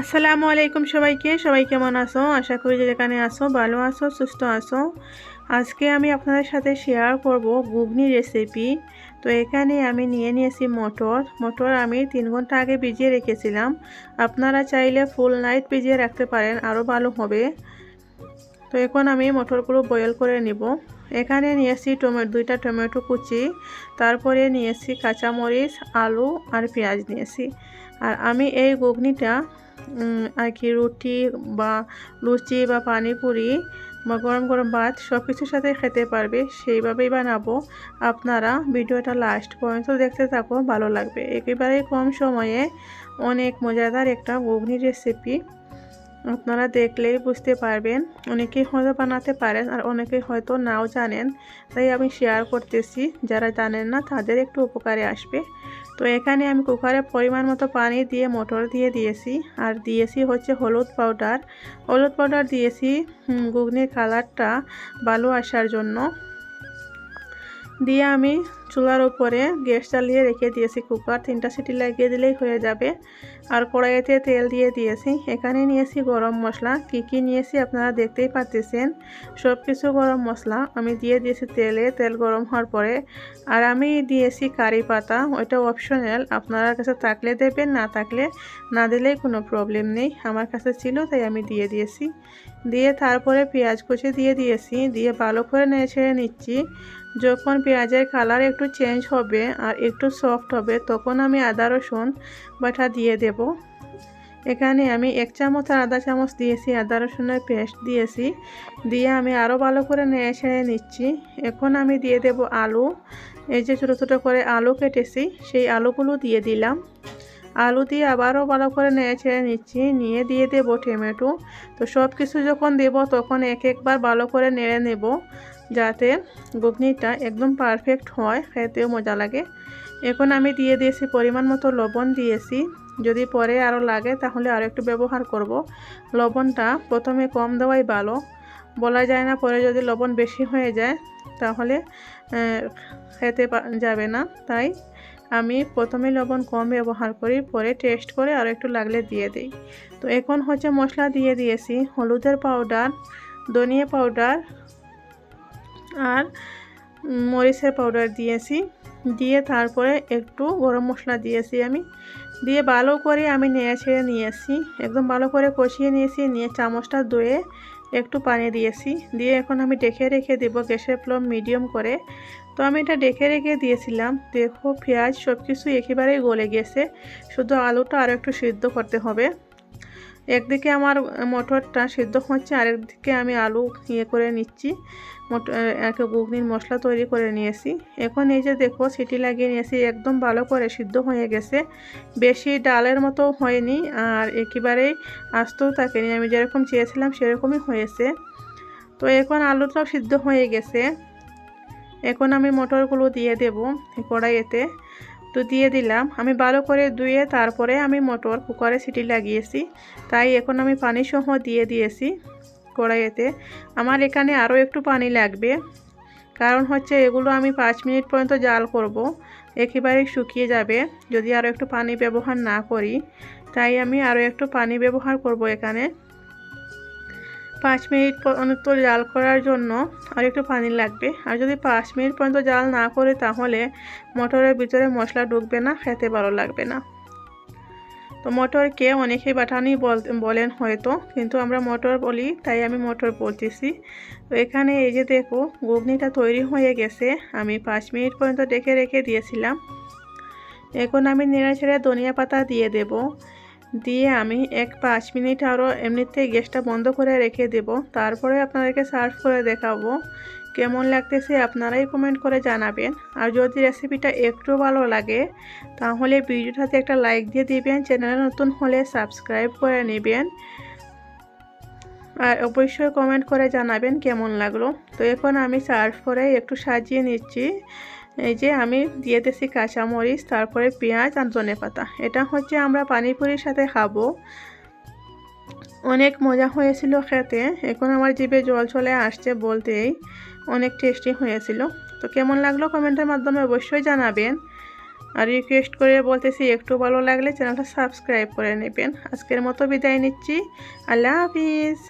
আসসালামু আলাইকুম সবাইকে। সবাই কেমন আছো? আশা করি যে যেখানে আসো ভালো আছো, সুস্থ আছো। আজকে আমি আপনাদের সাথে শেয়ার করব ঘুগনি রেসিপি তো এখানে আমি নিয়ে নিয়েছি মটর। মটর আমি তিন ঘণ্টা আগে ভিজিয়ে রেখেছিলাম। আপনারা চাইলে ফুল নাইট ভিজিয়ে রাখতে পারেন আরও ভালো হবে। তো এখন আমি মটরগুলো বয়েল করে নিব। এখানে নিয়েছি টমেটো, দুইটা টমেটো কুচি, তারপরে নিয়েছি কাঁচামরিচ, আলু আর পেঁয়াজ নিয়েছি আর আমি এই ঘুগনিটা আর কি রুটি বা লুচি বা পানিপুরি বা গরম গরম ভাত সব কিছুর সাথে খেতে পারবে, সেইভাবেই বানাবো। আপনারা ভিডিওটা লাস্ট পর্যন্ত দেখতে থাকো ভালো লাগবে। একেবারেই কম সময়ে অনেক মজাদার একটা ঘুগনি রেসিপি আপনারা দেখলেই বুঝতে পারবেন। অনেকেই হয়তো বানাতে পারেন আর অনেকে হয়তো নাও জানেন। তাই আমি শেয়ার করতেছি। যারা জানেন না, তাদের একটু উপকারে আসবে। তো এখানে আমি কুকারে পরিমাণ মতো পানি দিয়ে মোটর দিয়ে দিয়েছি। আর দিয়েছি হচ্ছে হলুদ পাউডার হলুদ পাউডার দিয়েছি ঘুগনির কালারটা ভালো আসার জন্য। দিয়ে আমি চুলার উপরে গ্যাস চালিয়ে রেখে দিয়েছি কুকার। তিনটা সিটি লাগিয়ে দিলেই হয়ে যাবে। আর কড়াইতে তেল দিয়ে দিয়েছি। এখানে নিয়েছি গরম মশলা। কি কি নিয়েছি আপনারা দেখতেই পাচ্ছেন সব কিছু গরম মশলা। আমি দিয়ে দিয়েছি তেলে। তেল গরম হওয়ার পরে আর আমি দিয়েছি কারি পাতা। ওইটা অপশনাল আপনারা কাছে থাকলে দেবেন, না থাকলে না দিলেই কোনো প্রবলেম নেই। আমার কাছে ছিল, তাই আমি দিয়ে দিয়েছি। দিয়ে তারপরে পেঁয়াজ কুচি দিয়ে দিয়েছি। দিয়ে ভালো করে নেড়ে ছেড়ে নিচ্ছি। যখন পেঁয়াজের কালার একটু চেঞ্জ হবে আর একটু সফট হবে, তখন আমি আদা, রসুন বাটা দিয়ে দেব। এখানে আমি এক চামচ আর আধা চামচ দিয়েছি, আদা, রসুনের পেস্ট দিয়েছি। দিয়ে আমি আরও ভালো করে নেড়ে নিচ্ছি। এখন আমি দিয়ে দেব আলু। এই যে ছোটো ছোটো করে আলু কেটেছি, সেই আলুগুলো দিয়ে দিলাম। আলু দিয়ে আবারও ভালো করে নেড়ে ছেড়ে নিচ্ছি। নিয়ে দিয়ে দেব টমেটো। তো সব কিছু যখন দেব, তখন এক একবার ভালো করে নেড়ে নেব। যাতে ঘুগনিটা একদম পারফেক্ট হয়, খেতেও মজা লাগে। এখন আমি দিয়ে দিয়েছি পরিমাণ মতো লবণ দিয়েছি। যদি পরে আরও লাগে তাহলে আরও একটু ব্যবহার করব। লবণটা প্রথমে কম দেওয়াই ভালো। বলা যায় না পরে যদি লবণ বেশি হয়ে যায় তাহলে খেতে যাবে না। তাই আমি প্রথমে লবণ কম ব্যবহার করি, পরে টেস্ট করে আর একটু লাগলে দিয়ে দিই। তো এখন হচ্ছে মশলা দিয়ে দিয়েছি। হলুদের পাউডার ধনিয়া পাউডার আর মরিচের পাউডার দিয়েছি। দিয়ে তারপরে একটু গরম মশলা দিয়েছি আমি। দিয়ে ভালো করে আমি নেড়ে ছেড়ে নিয়েছি। একদম ভালো করে কষিয়ে নিয়েছি, নিয়ে চামচটা ধুয়ে একটু পানি দিয়েছি। দিয়ে এখন আমি ডেকে রেখে দেবো গ্যাসের ফ্লেম মিডিয়াম করে। তো আমি এটা ডেকে রেখে দিয়েছিলাম। দেখো পেঁয়াজ সব কিছু একেবারেই গলে গেছে। শুধু আলুটা আরও একটু সিদ্ধ করতে হবে। একদিকে আমার মটরটা সিদ্ধ হচ্ছে, আরেকদিকে আমি আলু ইয়ে করে নিচ্ছি। মটর একটা ঘুগনির মশলা তৈরি করে নিয়েছি। এখন এই যে দেখো, সিটি লাগিয়ে নিয়েছি, একদম ভালো করে সিদ্ধ হয়ে গেছে। বেশি ডালের মতো হয়নি, আর একেবারেই আস্তও থাকেনি। আমি যেরকম চেয়েছিলাম, সেরকমই হয়েছে। তো এখন আলুটাও সিদ্ধ হয়ে গেছে। এখন আমি মটরগুলো দিয়ে দেব কড়াইয়েতে তো দিয়ে দিলাম। আমি ভালো করে ধুয়ে তারপরে আমি মটর কুকারে সিটি লাগিয়েছি। তাই এখন আমি পানি সহ দিয়ে দিয়েছি কড়াইয়েতে আমার এখানে আরও একটু পানি লাগবে। কারণ হচ্ছে এগুলো আমি পাঁচ মিনিট পর্যন্ত জাল করব। একেবারেই শুকিয়ে যাবে। যদি আরও একটু পানি ব্যবহার না করি, তাই আমি আরও একটু পানি ব্যবহার করব এখানে। পাঁচ মিনিট পর্যন্ত জাল করার জন্য আর একটু পানি লাগবে। আর যদি পাঁচ মিনিট পর্যন্ত জাল না করে, তাহলে মটরের ভিতরে মশলা ঢুকবে না, খেতে ভালো লাগবে না। তো মটরকে অনেকেই বাটানি বলেন হয়তো, কিন্তু আমরা মটর বলি, তাই আমি মটর বলতেছি। তো এখানে এই যে দেখো, ঘুগনিটা তৈরি হয়ে গেছে। আমি পাঁচ মিনিট পর্যন্ত ডেকে রেখে দিয়েছিলাম। এখন আমি নেড়ে ছেড়ে ধনিয়া পাতা দিয়ে দেব। দিয়ে আমি এক পাঁচ মিনিট আরও এমনিতেই গ্যাসটা বন্ধ করে রেখে দেব। তারপরে আপনাদেরকে সার্ভ করে দেখাবো। কেমন লাগতেছে আপনারাই কমেন্ট করে জানাবেন। আর যদি রেসিপিটা একটু ভালো লাগে, তাহলে ভিডিওটাতে একটা লাইক দিয়ে দিবেন, চ্যানেলে নতুন হলে সাবস্ক্রাইব করে নেবেন। আর অবশ্যই কমেন্ট করে জানাবেন কেমন লাগল। তো এখন আমি সার্ভ করে একটু সাজিয়ে নিচ্ছি। এই যে আমি দিয়ে দিয়েছি কাঁচামরিচ, তারপরে পেঁয়াজ আর ধনে পাতা। এটা হচ্ছে আমরা পানিপুরির সাথে খাব। অনেক মজা হয়েছিল খেতে। এখন আমার জিভে জল চলে আসছে বলতেই অনেক টেস্টি হয়েছিল। তো কেমন লাগল কমেন্টের মাধ্যমে অবশ্যই জানাবেন। আর রিকোয়েস্ট করে বলতেছি একটু ভালো লাগলে চ্যানেলটা সাবস্ক্রাইব করে নেবেন। আজকের মতো বিদায় নিচ্ছি। আল্লাহ হাফিজ।